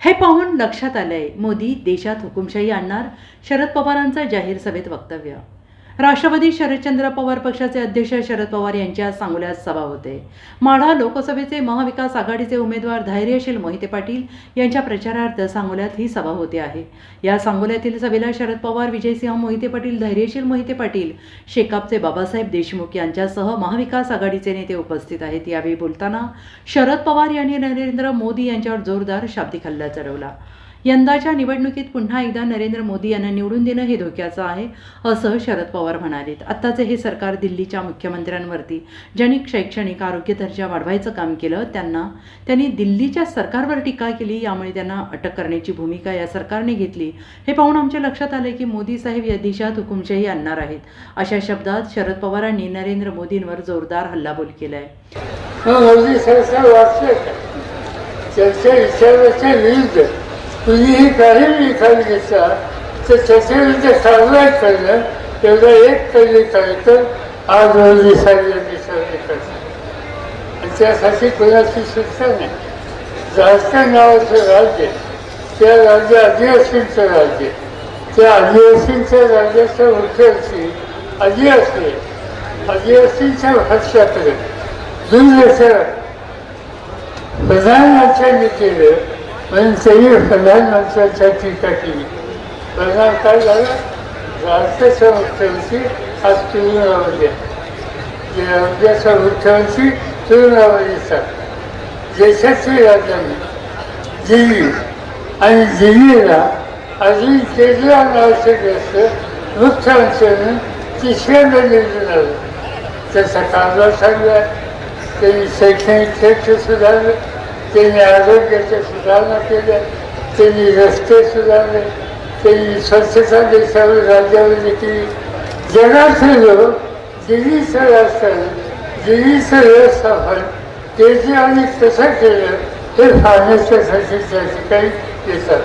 हे पाहून लक्षात आलंय मोदी देशात हुकुमशाही आणणार शरद पवारांचं जाहीर सभेत वक्तव्य राष्ट्रवादी शरदचंद्र पवार पक्षाचे अध्यक्ष शरद पवार यांच्या सांगोल्यात सभा होते. माढा लोकसभेचे महाविकास आघाडीचे उमेदवार धैर्यशील मोहिते पाटील यांच्या प्रचारार्थ सांगोल्यात ही सभा होते आहे. या सांगोल्यातील सभेला शरद पवार विजयसिंह मोहिते पाटील धैर्यशील मोहिते पाटील शेकापचे बाबासाहेब देशमुख यांच्यासह महाविकास आघाडीचे नेते उपस्थित आहेत. यावेळी बोलताना शरद पवार यांनी नरेंद्र मोदी यांच्यावर जोरदार शाब्दिक हल्ला चढवला. यंदाच्या निवडणुकीत पुन्हा एकदा नरेंद्र मोदी यांना निवडून देणं हे धोक्याचं आहे असं शरद पवार म्हणाले आत्ताचे हे सरकार दिल्लीच्या मुख्यमंत्र्यांवरती ज्यांनी शैक्षणिक आरोग्य दर्जा वाढवायचं काम केलं त्यांना त्यांनी दिल्लीच्या सरकारवर टीका केली यामुळे त्यांना अटक करण्याची भूमिका या सरकारने घेतली. हे पाहून आमच्या लक्षात आलं की मोदी साहेब या देशात हुकुमशाही आणणार आहेत. अशा शब्दात शरद पवारांनी नरेंद्र मोदींवर जोरदार हल्लाबोल केलाय. चर्चा मोदी न्यूज तुझी का त्याच्या विचाराच्या विरुद्ध घेतला तर त्याच्या विरुद्ध कारवाई करणं एवढं एक पहिली कार्यक्रम आज रोजी साहेब दिसायला करतात आणि त्यासाठी कोणाची सुटका नाही. झारखंड नावाचं राज्य त्या राज्य आदिवासींचं राज्य त्या आदिवासींच्या राज्याच्या मुख्यमंत्री आदिवासी आदिवासींच्या भाषाकडे दुर्लक्ष. प्रधानमंत्र्यांनी केलं म्हणून त्यांनी प्रधानमंत्र्यांच्या टीका केली परिणाम काय झाला? राज्याच्या मुख्यमंत्री आज तुरुंगामध्ये आहे. राज्याचा मुख्यमंत्री तुरुंगामध्ये येतात देशाची राजधानी. दिल्ली. आणि दिल्लीला अजून केजरीवाल नावाचे ग्रस्त मुख्यमंत्र्यांनी तिसऱ्यांदा निवडून आलं त्याचा कारभार चांगला त्यांनी शैक्षणिक क्षेत्र सुधारलं. त्यांनी आरोग्याच्या सुधारणा केल्या त्यांनी रस्ते सुधारले त्यांनी स्वच्छता देशावर राज्यामध्ये केली जगाचे लोक दिली सर स्थापन त्याचे आणि कसं केलं हे पाहण्याच्यासाठी त्या ठिकाणी येतात.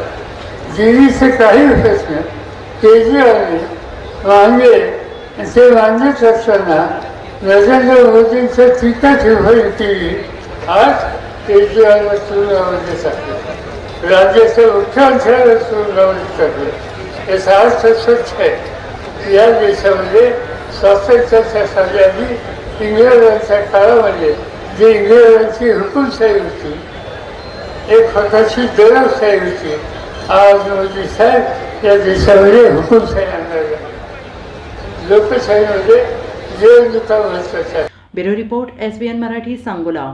दिलीचे काही प्रश्न केजरीवालने मांडले आणि ते मांडत असताना नरेंद्र मोदींचं टीका ठिकाणी केली आज केजरीवालला तुरुंगामध्ये टाकलं राज्याच्या मुख्यमंत्र्याला सुरू टाकलं याचा अर्थ स्वच्छ आहे या देशामध्ये स्वातंत्र्याच्या सगळ्यांनी इंग्रजांच्या काळामध्ये जे इंग्रजांची हुकुमशाही होती एक स्वतःची दरवशाही होती आज मोदी साहेब या देशामध्ये हुकुमशाही आणणार आहे. लोकशाहीमध्ये निवडणुका महत्त्वाच्या आहेत bureau report S B N Marathi Sangola